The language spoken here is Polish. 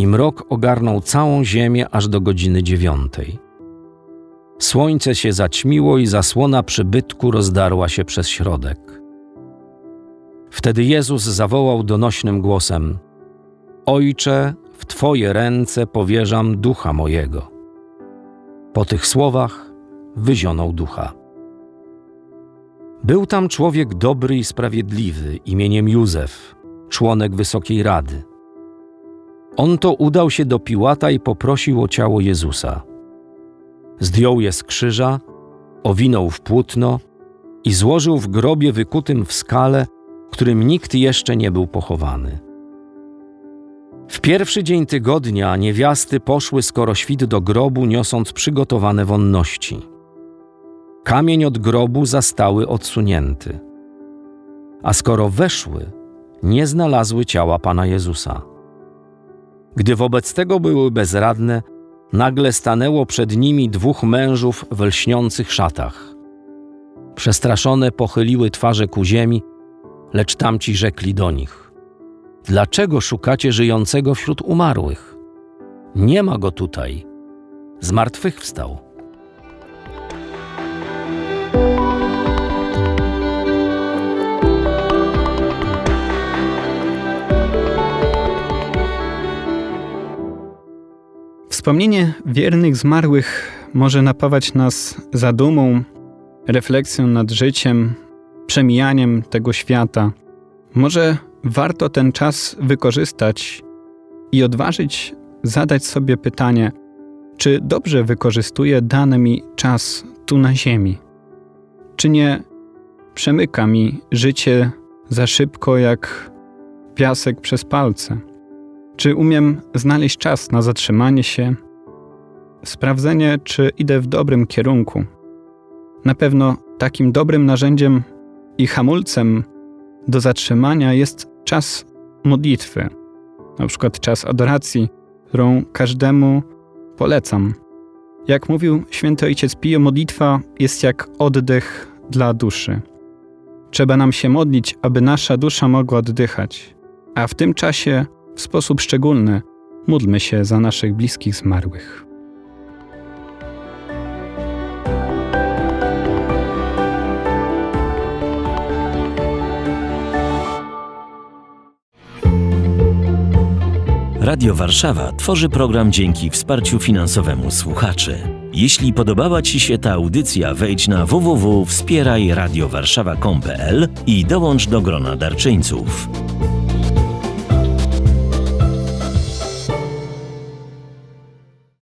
i mrok ogarnął całą ziemię aż do godziny dziewiątej. Słońce się zaćmiło i zasłona przybytku rozdarła się przez środek. Wtedy Jezus zawołał donośnym głosem: Ojcze, w Twoje ręce powierzam ducha mojego. Po tych słowach wyzionął ducha. Był tam człowiek dobry i sprawiedliwy imieniem Józef, członek Wysokiej Rady. On to udał się do Piłata i poprosił o ciało Jezusa. Zdjął je z krzyża, owinął w płótno i złożył w grobie wykutym w skale, w którym nikt jeszcze nie był pochowany. W pierwszy dzień tygodnia niewiasty poszły skoro świt do grobu, niosąc przygotowane wonności. Kamień od grobu zastały odsunięty. A skoro weszły, nie znalazły ciała Pana Jezusa. Gdy wobec tego były bezradne, nagle stanęło przed nimi dwóch mężów w lśniących szatach. Przestraszone pochyliły twarze ku ziemi, lecz tamci rzekli do nich: Dlaczego szukacie żyjącego wśród umarłych? Nie ma go tutaj. Zmartwychwstał. Wspomnienie wiernych zmarłych może napawać nas zadumą, refleksją nad życiem, przemijaniem tego świata. Może warto ten czas wykorzystać i odważyć zadać sobie pytanie, czy dobrze wykorzystuję dany mi czas tu na Ziemi? Czy nie przemyka mi życie za szybko jak piasek przez palce? Czy umiem znaleźć czas na zatrzymanie się, sprawdzenie, czy idę w dobrym kierunku? Na pewno takim dobrym narzędziem i hamulcem do zatrzymania jest czas modlitwy, na przykład czas adoracji, którą każdemu polecam. Jak mówił święty ojciec Pio, modlitwa jest jak oddech dla duszy. Trzeba nam się modlić, aby nasza dusza mogła oddychać, a w tym czasie w sposób szczególny módlmy się za naszych bliskich zmarłych. Radio Warszawa tworzy program dzięki wsparciu finansowemu słuchaczy. Jeśli podobała Ci się ta audycja, wejdź na www.wspierajradiowarszawa.com.pl i dołącz do grona darczyńców.